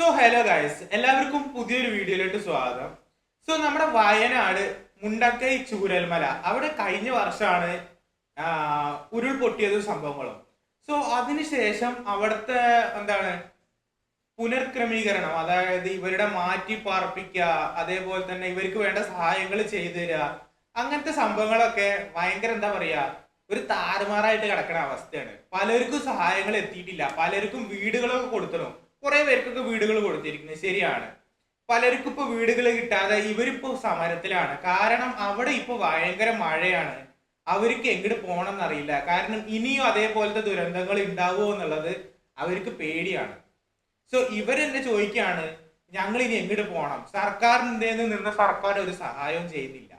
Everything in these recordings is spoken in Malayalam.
സോ ഹലോ ഗൈസ് എല്ലാവർക്കും പുതിയൊരു വീഡിയോയിലോട്ട് സ്വാഗതം. സോ നമ്മുടെ വയനാട് മുണ്ടക്കൈ ചൂരൽമല. അവിടെ കഴിഞ്ഞ വർഷമാണ് ഉരുൾപൊട്ടിയത് സംഭവങ്ങളും. സോ അതിനുശേഷം അവിടുത്തെ എന്താണ് പുനർക്രമീകരണം അതായത് ഇവരുടെ മാറ്റി പാർപ്പിക്കുക അതേപോലെ തന്നെ ഇവർക്ക് വേണ്ട സഹായങ്ങൾ ചെയ്തു തരിക അങ്ങനത്തെ സംഭവങ്ങളൊക്കെ ഭയങ്കര എന്താ പറയുക ഒരു താറുമാറായിട്ട് കിടക്കുന്ന അവസ്ഥയാണ്. പലർക്കും സഹായങ്ങൾ എത്തിയിട്ടില്ല. പലർക്കും വീടുകളൊക്കെ കൊടുത്തണം കുറെ പേർക്കൊക്കെ വീടുകൾ കൊടുത്തിരിക്കുന്നത് ശരിയാണ്. പലർക്കും ഇപ്പൊ വീടുകൾ കിട്ടാതെ ഇവരിപ്പോ സമരത്തിലാണ്. കാരണം അവിടെ ഇപ്പൊ ഭയങ്കര മഴയാണ്. അവർക്ക് എങ്ങോട്ട് പോകണം എന്നറിയില്ല കാരണം ഇനിയും അതേപോലത്തെ ദുരന്തങ്ങൾ ഉണ്ടാവുമോ എന്നുള്ളത് അവർക്ക് പേടിയാണ്. സോ ഇവരെന്നെ ചോദിക്കുകയാണ് ഞങ്ങൾ ഇനി എങ്ങോട്ട് പോകണം സർക്കാരിന്റെ നിന്ന് സർക്കാർ ഒരു സഹായവും ചെയ്യുന്നില്ല.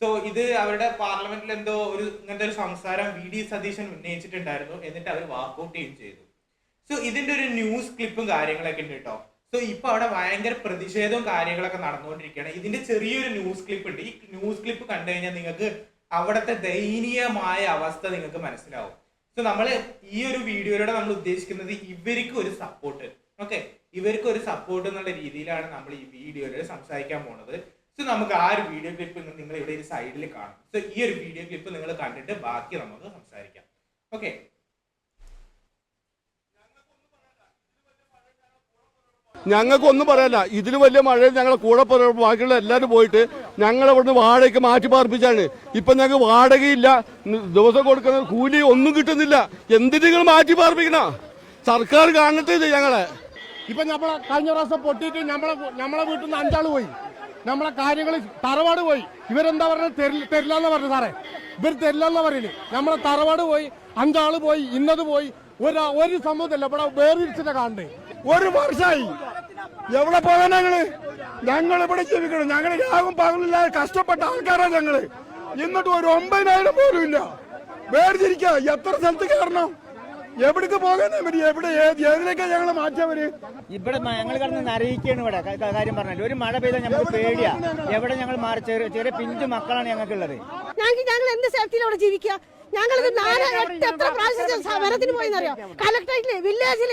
സോ ഇത് അവരുടെ പാർലമെന്റിൽ എന്തോ ഒരു ഇങ്ങനത്തെ ഒരു സംസാരം വി. ഡി. സതീശൻ ഉന്നയിച്ചിട്ടുണ്ടായിരുന്നു. എന്നിട്ട് അവർ വാക്കൗട്ട് ചെയ്യുകയും ചെയ്തു. സോ ഇതിന്റെ ഒരു ന്യൂസ് ക്ലിപ്പും കാര്യങ്ങളൊക്കെ ഉണ്ട് കേട്ടോ സോ ഇപ്പൊ അവിടെ ഭയങ്കര പ്രതിഷേധവും കാര്യങ്ങളൊക്കെ നടന്നുകൊണ്ടിരിക്കുകയാണ്. ഇതിന്റെ ചെറിയൊരു ന്യൂസ് ക്ലിപ്പ് ഉണ്ട്. ഈ ന്യൂസ് ക്ലിപ്പ് കണ്ടു കഴിഞ്ഞാൽ നിങ്ങൾക്ക് അവിടുത്തെ ദയനീയമായ അവസ്ഥ നിങ്ങൾക്ക് മനസ്സിലാവും. സോ നമ്മൾ ഈ ഒരു വീഡിയോയിലൂടെ നമ്മൾ ഉദ്ദേശിക്കുന്നത് ഇവർക്ക് ഒരു സപ്പോർട്ട് ഓക്കെ ഇവർക്ക് ഒരു സപ്പോർട്ട് എന്നുള്ള രീതിയിലാണ് നമ്മൾ ഈ വീഡിയോയിലൂടെ സംസാരിക്കാൻ പോണത്. സോ നമുക്ക് ആ ഒരു വീഡിയോ ക്ലിപ്പ് നിങ്ങൾ ഇവിടെ ഒരു സൈഡിൽ കാണും. സോ ഈ ഒരു വീഡിയോ ക്ലിപ്പ് നിങ്ങൾ കണ്ടിട്ട് ബാക്കി നമുക്ക് സംസാരിക്കാം. ഓക്കെ ഞങ്ങൾക്ക് ഒന്നും പറയാനില്ല ഇതിൽ വലിയ മഴ ഞങ്ങളെ കൂടെ ബാക്കിയുള്ള എല്ലാവരും പോയിട്ട് ഞങ്ങൾ ഇവിടുന്ന് വാടകയ്ക്ക് മാറ്റി പാർപ്പിച്ചാണ്. ഇപ്പൊ ഞങ്ങൾക്ക് വാടകയില്ല. ദിവസം കൊടുക്കുന്ന കൂലി ഒന്നും കിട്ടുന്നില്ല. എന്തിന് നിങ്ങൾ മാറ്റി പാർപ്പിക്കണ? സർക്കാർ കാണട്ടെ ഇത് ഞങ്ങളെ. ഇപ്പൊ നമ്മളെ കഴിഞ്ഞ പ്രാവശ്യം പൊട്ടിയിട്ട് നമ്മളെ നമ്മളെ വീട്ടിൽ നിന്ന് അഞ്ചാൾ പോയി. നമ്മളെ കാര്യങ്ങൾ തറവാട് പോയി. ഇവരെന്താ പറഞ്ഞത് തരില്ല തരില്ലെന്ന് പറഞ്ഞു സാറേ. ഇവർ തരില്ലെന്ന് പറയുന്നത് നമ്മളെ തറവാട് പോയി അഞ്ചാൾ പോയി ഇന്നത് പോയി. ഒരു ഒരു സംഭവത്തില്ല. ഇവിടെ വേറിരിച്ചിട്ട് കാണണ്ടേ. ഒരു വർഷമായി എവിടെ പോകാൻ ഞങ്ങൾ? ഞങ്ങൾ ഇവിടെ ജീവിക്കണം ഞങ്ങൾ രാഗം പകലില്ലാതെ കഷ്ടപ്പെട്ട ആൾക്കാരാണ് ഞങ്ങൾ. എന്നിട്ട് ഒരു ഒമ്പതിനായിരം പോലും ഇല്ല. വേർതിരിക്ക. എത്ര സ്ഥലത്ത് കയറണം? എവിടേക്ക് പോകാൻ പറ്റി എവിടെ ഏത് ഏതിലേക്കാ ഞങ്ങളെ മാറ്റിയവര് ഇവിടെ ഞങ്ങൾ കിടന്ന് അറിയിക്കാണ് ഇവിടെ. കാര്യം പറഞ്ഞാൽ ഒരു മഴ പെയ്താൽ ഞങ്ങൾ പേടിയാ. എവിടെ ഞങ്ങൾ മാറി? ചെറിയ ചെറിയ പിഞ്ചു മക്കളാണ് ഞങ്ങൾക്കുള്ളത്. ഞങ്ങൾക്ക് ഞങ്ങൾ എന്ത് സേഫ്റ്റിയിലാണ് ജീവിക്ക ജീവിക്കുക? ഞങ്ങൾ ഇത് നാല് എട്ട് എത്ര പ്രാവശ്യം സമരത്തിന് പോയെന്നറിയോ? കലക്ടറേറ്റിൽ വില്ലേജിൽ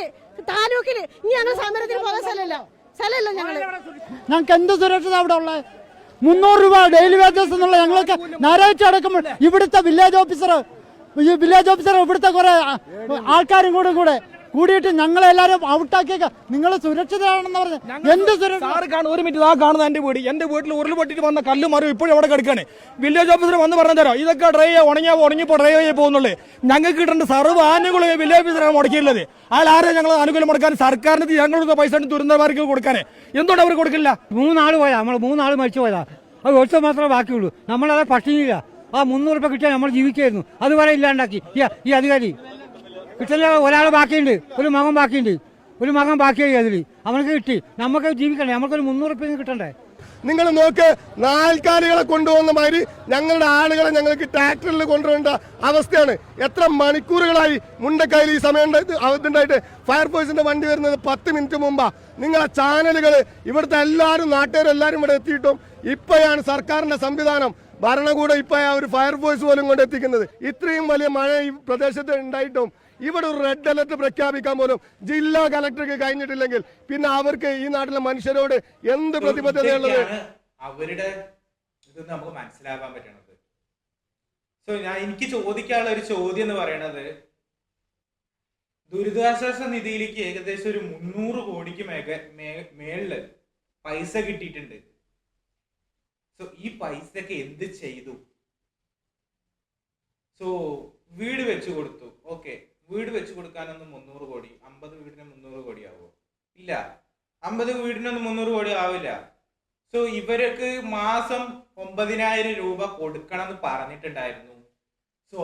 താലൂക്കിൽ. ഇനി ഞങ്ങൾ സമരത്തിന് പോകാൻ സ്ഥലമില്ല. സ്ഥലമില്ല ഞങ്ങൾ. ഞങ്ങൾക്ക് എന്ത് സുരക്ഷിത അവിടെ ഉള്ളത് മുന്നൂറ് രൂപ ഡെയിലി വേജസ് എന്നുള്ള ഞങ്ങളൊക്കെ ഞായറാഴ്ച അടക്കുമ്പോൾ ഇവിടുത്തെ വില്ലേജ് ഓഫീസർ ഈ വില്ലേജ് ഓഫീസർ ഇവിടുത്തെ കുറെ ആൾക്കാരും കൂടെ കൂടെ. കൂടിയിട്ട് ഞങ്ങളെല്ലാരും ഔട്ടാക്കിയേക്ക. നിങ്ങൾ സുരക്ഷിതരാണെന്ന് പറഞ്ഞു. എന്ത് സുരക്ഷ ഒരു മിനിറ്റ് ആ കാണുന്ന എന്റെ വീട്. എന്റെ വീട്ടിൽ ഉരുൾപൊട്ടിട്ട് വന്ന കല്ല് മറിയും ഇപ്പോഴും അവിടെ കിടക്കാണ് വില്ലേജ് ഓഫീസർ വന്ന് പറഞ്ഞു തരാം. ഇതൊക്കെ ഡ്രൈ ഉണങ്ങിയാ ഉണങ്ങിപ്പോ ഡ്രൈ ആയി പോകുന്നുള്ളൂ. ഞങ്ങൾക്ക് കിട്ടേണ്ട സർവ ആനുകൂല്യം വില്ലേജ് ഓഫീസറാണ് മുടക്കിയുള്ളത് അയാൾ ആരെ ഞങ്ങൾ ആനുകൂല്യം മുടക്കാൻ? സർക്കാരിന് ഞങ്ങളുടെ പൈസ ദുരന്തമാർക്ക് കൊടുക്കാനേ. എന്തുകൊണ്ട് അവർ കൊടുക്കില്ല? മൂന്നാൾ പോയാ നമ്മൾ മൂന്നാൾ മരിച്ചു പോയതാ. അത് ഒറ്റ മാത്രമേ ബാക്കിയുള്ളൂ. നമ്മളത് പട്ടിണിയില്ല ആ മുന്നൂറ് രൂപ കിട്ടിയാൽ നമ്മൾ ജീവിക്കായിരുന്നു അതുവരെ ഇല്ലാണ്ടാക്കി. ഈ അധികാരി. കിട്ടില്ല ഒരാൾ ബാക്കിയുണ്ട് ഒരു മകൻ ബാക്കിയുണ്ട് ഒരു മകൻ ബാക്കിയായി അതിൽ അവനക്ക് കിട്ടി. നമുക്ക് ജീവിക്കണ്ടേ? നമുക്കൊരു മുന്നൂറ് ഉപ്പ കിട്ടണ്ടേ? നിങ്ങൾ നോക്ക് നാൽക്കാലികളെ കൊണ്ടുപോകുന്ന മാതിരി ഞങ്ങളുടെ ആളുകളെ ഞങ്ങൾക്ക് ട്രാക്ടറിൽ കൊണ്ടുവരേണ്ട അവസ്ഥയാണ്. എത്ര മണിക്കൂറുകളായി മുണ്ടക്കയിൽ ഈ സമയം അതുണ്ടായിട്ട് ഫയർഫോഴ്സിന്റെ വണ്ടി വരുന്നത് പത്ത് മിനിറ്റ് മുമ്പാ. നിങ്ങളെ ചാനലുകൾ ഇവിടുത്തെ എല്ലാവരും നാട്ടുകാരും എല്ലാവരും ഇവിടെ എത്തിയിട്ടും ഇപ്പോഴാണ് സർക്കാരിന്റെ സംവിധാനം ഭരണകൂടം ഇപ്പോഴാണ് ഒരു ഫയർഫോഴ്സ് പോലും കൊണ്ട് എത്തിക്കുന്നത്. ഇത്രയും വലിയ മഴ ഈ പ്രദേശത്ത് ഉണ്ടായിട്ടും ഇവിടെ ഒരു റെഡ് അലർട്ട് പ്രഖ്യാപിക്കാൻ പോലും ജില്ലാ കലക്ടർക്ക് കഴിഞ്ഞിട്ടില്ലെങ്കിൽ പിന്നെ അവർക്ക് ഈ നാട്ടിലെ മനുഷ്യരോട് എന്ത് പ്രതിബദ്ധതയുള്ളത് അവരുടെ ഇത് നമുക്ക് മനസ്സിലാക്കാൻ പറ്റണത്. സോ ഞാൻ എനിക്ക് ചോദിക്കാനുള്ള ഒരു ചോദ്യം എന്ന് പറയണത് ദുരിതാശ്വാസ നിധിയിലേക്ക് ഏകദേശം ഒരു മുന്നൂറ് കോടിക്ക് മേഖ മേളിൽ പൈസ കിട്ടിയിട്ടുണ്ട്. സോ ഈ പൈസക്ക് എന്ത് ചെയ്തു? സോ വീട് വെച്ചു കൊടുത്തു. ഓക്കെ വീട് വെച്ച് കൊടുക്കാനൊന്നും മുന്നൂറ് കോടി അമ്പത് വീടിന് മുന്നൂറ് കോടി ആവുമോ ഇല്ല. അമ്പത് വീടിനൊന്നും മുന്നൂറ് കോടി ആവില്ല. സോ ഇവർക്ക് മാസം ഒമ്പതിനായിരം രൂപ കൊടുക്കണം എന്ന് പറഞ്ഞിട്ടുണ്ടായിരുന്നു. സോ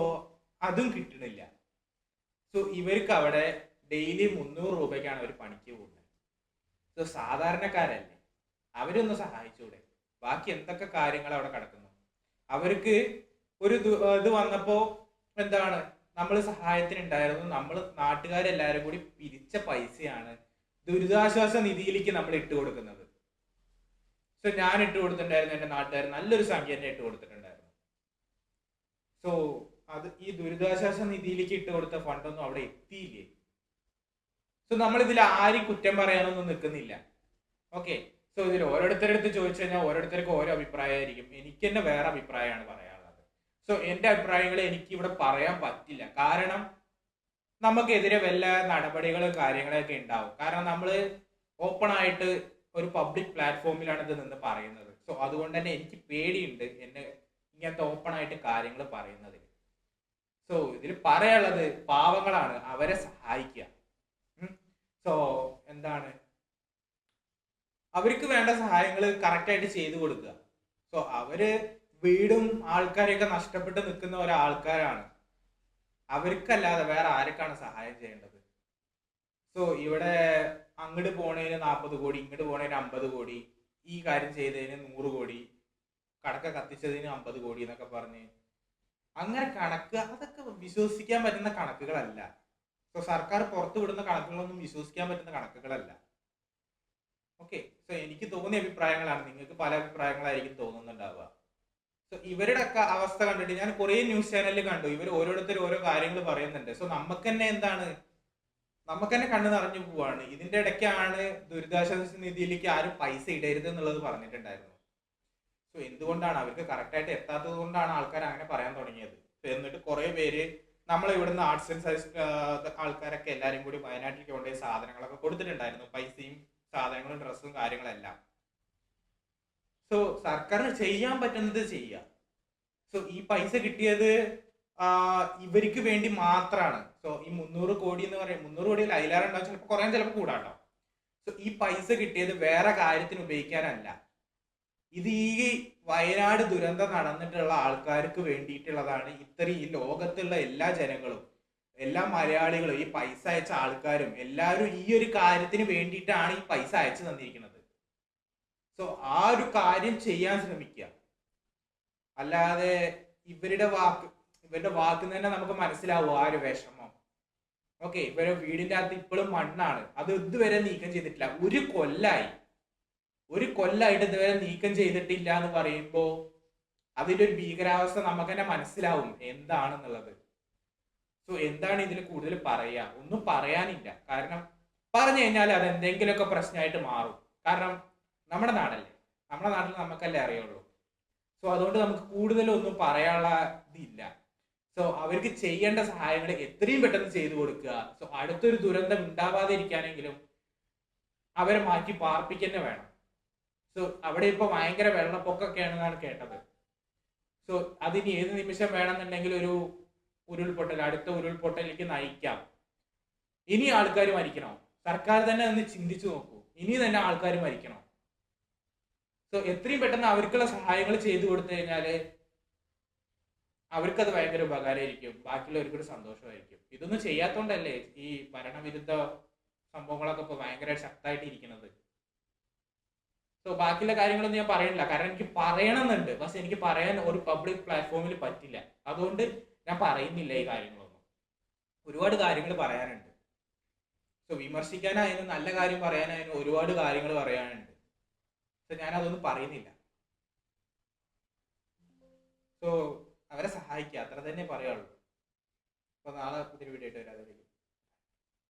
അതും കിട്ടണില്ല. സോ ഇവർക്ക് അവിടെ ഡെയിലി മുന്നൂറ് രൂപയ്ക്കാണ് അവർ പണിക്ക് പോകുന്നത്. സോ സാധാരണക്കാരല്ലേ? അവരൊന്ന് സഹായിച്ചൂടെ? ബാക്കി എന്തൊക്കെ കാര്യങ്ങൾ അവിടെ കിടക്കുന്നു? അവർക്ക് ഒരു ഇത് വന്നപ്പോ എന്താണ്? നമ്മൾ സഹായത്തിനുണ്ടായിരുന്നു. നമ്മൾ നാട്ടുകാരെല്ലാവരും കൂടി പിരിച്ച പൈസയാണ് ദുരിതാശ്വാസ നിധിയിലേക്ക് നമ്മൾ ഇട്ട് കൊടുക്കുന്നത്. സോ ഞാൻ ഇട്ട് കൊടുത്തിട്ടുണ്ടായിരുന്നു എന്റെ നാട്ടുകാർ നല്ലൊരു സംഖ്യ തന്നെ ഇട്ട് കൊടുത്തിട്ടുണ്ടായിരുന്നു. സോ അത് ഈ ദുരിതാശ്വാസ നിധിയിലേക്ക് ഇട്ട് കൊടുത്ത ഫണ്ടൊന്നും അവിടെ എത്തിയില്ലേ? സോ നമ്മൾ ഇതിൽ ആരും കുറ്റം പറയാനൊന്നും നിൽക്കുന്നില്ല. ഓക്കെ സോ ഇതിൽ ഓരോരുത്തരുടെ അടുത്ത് ചോദിച്ചു കഴിഞ്ഞാൽ ഓരോരുത്തർക്കും ഓരോ അഭിപ്രായമായിരിക്കും. എനിക്ക് തന്നെ വേറെ അഭിപ്രായമാണ് പറയാനുള്ളത്. സോ എന്റെ അഭിപ്രായങ്ങൾ എനിക്ക് ഇവിടെ പറയാൻ പറ്റില്ല. കാരണം നമുക്കെതിരെ വല്ല നടപടികളും കാര്യങ്ങളൊക്കെ ഉണ്ടാവും. കാരണം നമ്മൾ ഓപ്പൺ ആയിട്ട് ഒരു പബ്ലിക് പ്ലാറ്റ്ഫോമിലാണ് ഇത് നിന്ന് പറയുന്നത്. സോ അതുകൊണ്ട് തന്നെ എനിക്ക് പേടിയുണ്ട് എന്നെ ഇങ്ങനത്തെ ഓപ്പൺ ആയിട്ട് കാര്യങ്ങൾ പറയുന്നത് സോ ഇതിൽ പറയാനുള്ളത് പാവങ്ങളാണ്. അവരെ സഹായിക്കുക. സോ എന്താണ്? അവർക്ക് വേണ്ട സഹായങ്ങൾ കറക്റ്റായിട്ട് ചെയ്തു കൊടുക്കുക. സോ അവർ വീടും ആൾക്കാരെയൊക്കെ നഷ്ടപ്പെട്ട് നിൽക്കുന്ന ഒരാൾക്കാരാണ്. അവർക്കല്ലാതെ വേറെ ആർക്കാണ് സഹായം ചെയ്യേണ്ടത്? സോ ഇവിടെ അങ്ങോട്ട് പോണതിന് നാൽപ്പത് കോടി ഇങ്ങോട്ട് പോണതിന് അമ്പത് കോടി ഈ കാര്യം ചെയ്തതിന് നൂറ് കോടി കടക്ക കത്തിച്ചതിന് അമ്പത് കോടി എന്നൊക്കെ പറഞ്ഞ് അങ്ങനെ കണക്ക് അതൊക്കെ വിശ്വസിക്കാൻ പറ്റുന്ന കണക്കുകളല്ല. സോ സർക്കാർ പുറത്തു വിടുന്ന കണക്കുകളൊന്നും വിശ്വസിക്കാൻ പറ്റുന്ന കണക്കുകളല്ല. ഓക്കെ സോ എനിക്ക് തോന്നിയ അഭിപ്രായങ്ങളാണ്. നിങ്ങൾക്ക് പല അഭിപ്രായങ്ങളായിരിക്കും തോന്നുന്നുണ്ടാവുക. സോ ഇവരുടെ ഒക്കെ അവസ്ഥ കണ്ടിട്ട് ഞാൻ കുറേ ന്യൂസ് ചാനലിൽ കണ്ടു. ഇവർ ഓരോരുത്തർ ഓരോ കാര്യങ്ങൾ പറയുന്നുണ്ട്. സോ നമുക്ക് തന്നെ എന്താണ്? നമുക്ക് തന്നെ കണ്ണു നിറഞ്ഞു പോവാണ്. ഇതിന്റെ ഇടയ്ക്കാണ് ദുരിതാശ്വാസ നിധിയിലേക്ക് ആരും പൈസ ഇടരുത് എന്നുള്ളത് പറഞ്ഞിട്ടുണ്ടായിരുന്നു. സോ എന്തുകൊണ്ടാണ്? അവർക്ക് കറക്റ്റായിട്ട് എത്താത്തത് കൊണ്ടാണ് ആൾക്കാർ അങ്ങനെ പറയാൻ തുടങ്ങിയത്. എന്നിട്ട് കുറെ പേര് നമ്മൾ ഇവിടുന്ന് ആർട്സ് ആൻഡ് സയൻസ് ആൾക്കാരൊക്കെ എല്ലാവരും കൂടി വയനാട്ടിലേക്ക് കൊണ്ടുപോയി സാധനങ്ങളൊക്കെ കൊടുത്തിട്ടുണ്ടായിരുന്നു. പൈസയും സാധനങ്ങളും ഡ്രസ്സും കാര്യങ്ങളെല്ലാം. സോ സർക്കാരിന് ചെയ്യാൻ പറ്റുന്നത് ചെയ്യുക സോ ഈ പൈസ കിട്ടിയത് ഇവർക്ക് വേണ്ടി മാത്രമാണ് സോ ഈ മുന്നൂറ് കോടി എന്ന് പറയും. മുന്നൂറ് കോടി അതിലേറെ ഉണ്ടാവും. ചിലപ്പോൾ കുറേ ചിലപ്പോൾ കൂടാട്ടോ. സോ ഈ പൈസ കിട്ടിയത് വേറെ കാര്യത്തിന് ഉപയോഗിക്കാനല്ല. ഇത് ഈ വയനാട് ദുരന്തം നടന്നിട്ടുള്ള ആൾക്കാർക്ക് വേണ്ടിയിട്ടുള്ളതാണ് ഇത്രയും ഈ ലോകത്തുള്ള എല്ലാ ജനങ്ങളും എല്ലാ മലയാളികളും ഈ പൈസ അയച്ച ആൾക്കാരും എല്ലാവരും ഈ ഒരു കാര്യത്തിന് വേണ്ടിയിട്ടാണ് ഈ പൈസ അയച്ചു തന്നിരിക്കുന്നത്. സോ ആ ഒരു കാര്യം ചെയ്യാൻ ശ്രമിക്കുക. അല്ലാതെ ഇവരുടെ വാക്ക് ഇവരുടെ വാക്കിൽ തന്നെ നമുക്ക് മനസ്സിലാവും ആ ഒരു വിഷമം. ഓക്കെ ഇവരെ വീടിന്റെ അകത്ത് ഇപ്പോഴും മണ്ണാണ്. അത് ഇതുവരെ നീക്കം ചെയ്തിട്ടില്ല. ഒരു കൊല്ലായി. ഒരു കൊല്ലായിട്ട് ഇതുവരെ നീക്കം ചെയ്തിട്ടില്ല എന്ന് പറയുമ്പോ അതിന്റെ ഒരു ഭീകരാവസ്ഥ നമുക്ക് തന്നെ മനസ്സിലാവും എന്താണെന്നുള്ളത്. സോ എന്താണ് ഇതിൽ കൂടുതൽ പറയുക? ഒന്നും പറയാനില്ല. കാരണം പറഞ്ഞു കഴിഞ്ഞാൽ അത് എന്തെങ്കിലുമൊക്കെ പ്രശ്നമായിട്ട് മാറും. കാരണം നമ്മുടെ നാടല്ലേ? നമ്മുടെ നാട്ടിൽ നമുക്കല്ലേ അറിയുള്ളൂ? സോ അതുകൊണ്ട് നമുക്ക് കൂടുതലൊന്നും പറയാനുള്ള സോ അവർക്ക് ചെയ്യേണ്ട സഹായങ്ങൾ എത്രയും പെട്ടെന്ന് ചെയ്തു കൊടുക്കുക. സോ അടുത്തൊരു ദുരന്തം ഉണ്ടാവാതെ ഇരിക്കാനെങ്കിലും അവരെ മാറ്റി പാർപ്പിക്കന്നെ വേണം. സോ അവിടെ ഇപ്പൊ ഭയങ്കര വെള്ളപ്പൊക്കൊക്കെയാണെന്നാണ് കേട്ടത്. സോ അതിന് ഏത് നിമിഷം വേണമെന്നുണ്ടെങ്കിൽ ഒരു ഉരുൾപൊട്ടൽ അടുത്ത ഉരുൾപൊട്ടലിലേക്ക് നയിക്കാം. ഇനി ആൾക്കാർ മരിക്കണോ. സർക്കാർ തന്നെ ഒന്ന് ചിന്തിച്ചു നോക്കൂ. ഇനി തന്നെ ആൾക്കാർ മരിക്കണോ. എത്രയും പെട്ടെന്ന് അവർക്കുള്ള സഹായങ്ങൾ ചെയ്തു കൊടുത്തു കഴിഞ്ഞാൽ അവർക്കത് ഭയങ്കര ഉപകാരമായിരിക്കും. ബാക്കിയുള്ളവർക്കൊരു സന്തോഷമായിരിക്കും. ഇതൊന്നും ചെയ്യാത്തോണ്ടല്ലേ ഈ ഭരണവിരുദ്ധ സംഭവങ്ങളൊക്കെ ഇപ്പൊ ഭയങ്കര ശക്തമായിട്ട് ഇരിക്കുന്നത്. സോ ബാക്കിയുള്ള കാര്യങ്ങളൊന്നും ഞാൻ പറയണില്ല. കാരണം എനിക്ക് പറയണമെന്നുണ്ട്. പക്ഷെ എനിക്ക് പറയാൻ ഒരു പബ്ലിക് പ്ലാറ്റ്ഫോമിൽ പറ്റില്ല. അതുകൊണ്ട് ഞാൻ പറയുന്നില്ല ഈ കാര്യങ്ങളൊന്നും. ഒരുപാട് കാര്യങ്ങൾ പറയാനുണ്ട്. സോ വിമർശിക്കാനായാലും നല്ല കാര്യം പറയാനായാലും ഒരുപാട് കാര്യങ്ങൾ പറയാനുണ്ട്. സോ ഞാൻ അതൊന്നും പറയുന്നില്ല. സോ അവരെ സഹായിക്കുക. അത്ര തന്നെ പറയുള്ളൂ അപ്പൊ നാളെ പുതിയ വീഡിയോ ആയിട്ട് വരാതെ